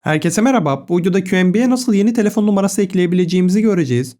Herkese merhaba. Bu videoda QNB'ye nasıl yeni telefon numarası ekleyebileceğimizi göreceğiz.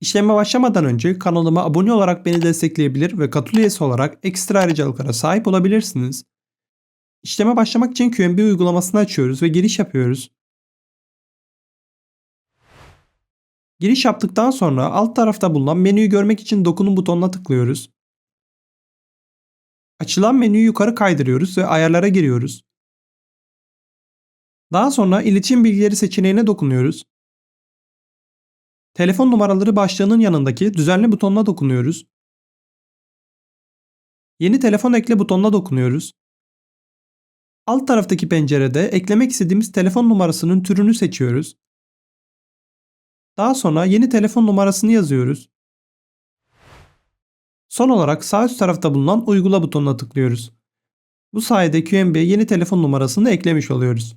İşleme başlamadan önce kanalıma abone olarak beni destekleyebilir ve katıl üyesi olarak ekstra ayrıcalıklara sahip olabilirsiniz. İşleme başlamak için QNB uygulamasını açıyoruz ve giriş yapıyoruz. Giriş yaptıktan sonra alt tarafta bulunan menüyü görmek için dokunun butonuna tıklıyoruz. Açılan menüyü yukarı kaydırıyoruz ve ayarlara giriyoruz. Daha sonra iletişim bilgileri seçeneğine dokunuyoruz. Telefon numaraları başlığının yanındaki düzenle butonuna dokunuyoruz. Yeni telefon ekle butonuna dokunuyoruz. Alt taraftaki pencerede eklemek istediğimiz telefon numarasının türünü seçiyoruz. Daha sonra yeni telefon numarasını yazıyoruz. Son olarak sağ üst tarafta bulunan uygula butonuna tıklıyoruz. Bu sayede QNB'ye yeni telefon numarasını eklemiş oluyoruz.